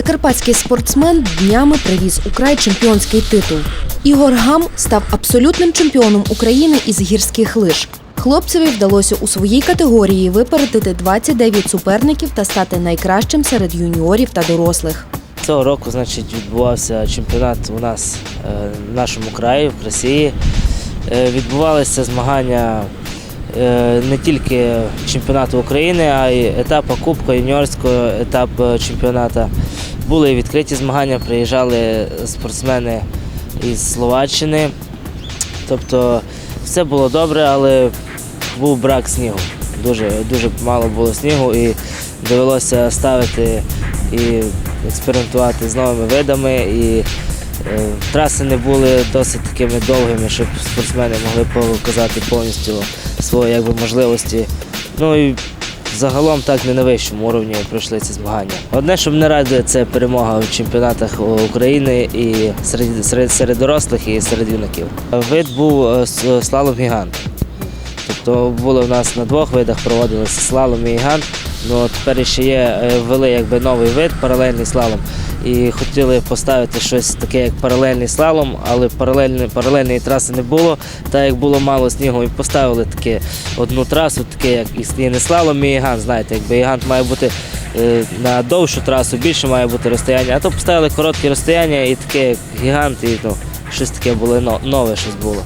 Закарпатський спортсмен днями привіз у край чемпіонський титул. Ігор Гам став абсолютним чемпіоном України із гірських лиж. Хлопцеві вдалося у своїй категорії випередити 29 суперників та стати найкращим серед юніорів та дорослих. Цього року, значить, відбувався чемпіонат у нас е, в нашому краї, в Росії. Е, Відбувалися змагання не тільки чемпіонату України, а й етапу Кубка юніорського етапу чемпіонату. Були відкриті змагання, приїжджали спортсмени із Словаччини. Тобто все було добре, але був брак снігу. Дуже, дуже мало було снігу і довелося ставити і експериментувати з новими видами. І е, траси не були досить такими довгими, щоб спортсмени могли показати повністю свої якби, можливості. Ну і загалом так не на вищому уровні пройшли ці змагання. Одне, що мене радує, це перемога в чемпіонатах України і серед, серед, серед дорослих і серед юнаків. Вид був е, слалом гігант. Тобто були в нас на двох видах проводилися слалом і гігант. Ну тепер ще є е, ввели якби новий вид паралельний слалом. І хотіли поставити щось таке, як паралельний слалом, але паралельної, паралельної траси не було. Так як було мало снігу, і поставили таке одну трасу, таке як і не слалом, і гігант. Знаєте, якби гігант має бути е, на довшу трасу, більше має бути розстояння. А то поставили короткі розстояння і таке як гігант, і ну, щось таке було нове щось було.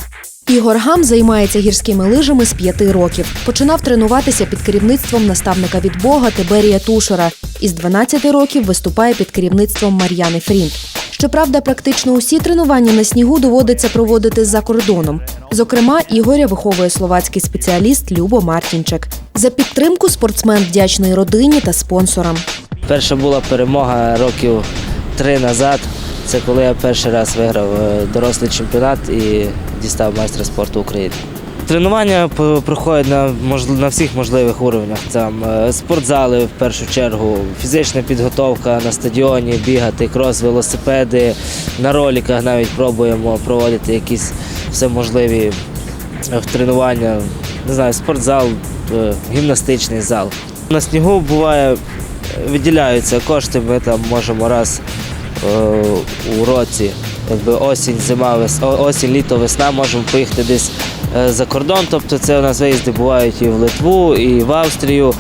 Ігор Гам займається гірськими лижами з п'яти років. Починав тренуватися під керівництвом наставника від Бога Тиберія Тушера. Із 12 років виступає під керівництвом Мар'яни Фрінт. Щоправда, практично усі тренування на снігу доводиться проводити за кордоном. Зокрема, Ігоря виховує словацький спеціаліст Любо Мартінчик. За підтримку спортсмен вдячний родині та спонсорам. Перша була перемога років три назад. Це коли я перший раз виграв е, дорослий чемпіонат і дістав майстра спорту України. Тренування проходять на, на всіх можливих уровнях. Там е, спортзали в першу чергу, фізична підготовка на стадіоні, бігати, крос, велосипеди, на роліках навіть пробуємо проводити якісь всеможливі е, тренування. Не знаю, спортзал, гімнастичний зал. На снігу буває виділяються кошти, ми там можемо раз у році, якби осінь, зима, вес, осінь, літо, весна, можемо поїхати десь е, за кордон. Тобто це у нас виїзди бувають і в Литву, і в Австрію.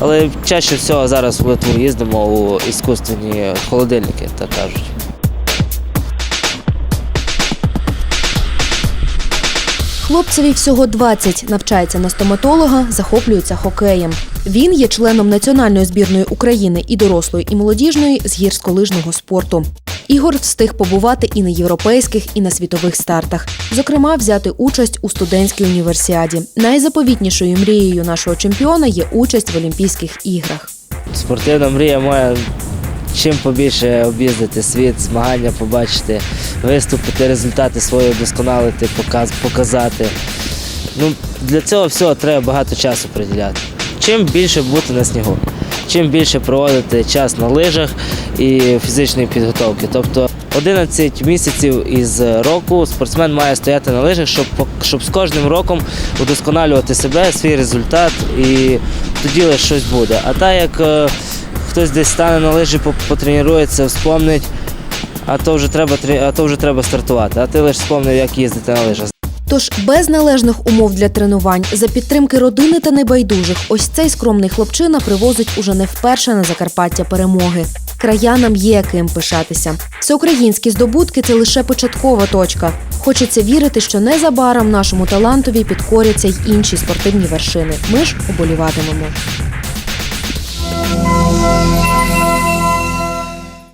Але чаще всього зараз в Литву їздимо у іскусственні холодильники, так кажуть. Хлопцеві всього 20, навчається на стоматолога, захоплюється хокеєм. Він є членом національної збірної України і дорослої, і молодіжної з гірськолижного спорту. Ігор встиг побувати і на європейських, і на світових стартах. Зокрема, взяти участь у студентській універсіаді. Найзаповітнішою мрією нашого чемпіона є участь в Олімпійських іграх. Спортивна мрія моя чим побільше об'їздити світ, змагання побачити, виступити, результати свої вдосконалити, показати. Ну, для цього всього треба багато часу приділяти. Чим більше бути на снігу, чим більше проводити час на лижах і фізичної підготовки. Тобто 11 місяців із року спортсмен має стояти на лижах, щоб, щоб з кожним роком удосконалювати себе, свій результат, і тоді лише щось буде. А так як е, хтось десь стане на лижі, по- потренується, вспомнить, а то вже треба а то вже треба стартувати. А ти лише вспомнив, як їздити на лижах. Тож без належних умов для тренувань, за підтримки родини та небайдужих, ось цей скромний хлопчина привозить уже не вперше на Закарпаття перемоги. Краянам є ким пишатися. Всеукраїнські здобутки це лише початкова точка. Хочеться вірити, що незабаром нашому талантові підкоряться й інші спортивні вершини. Ми ж оболіватимемо.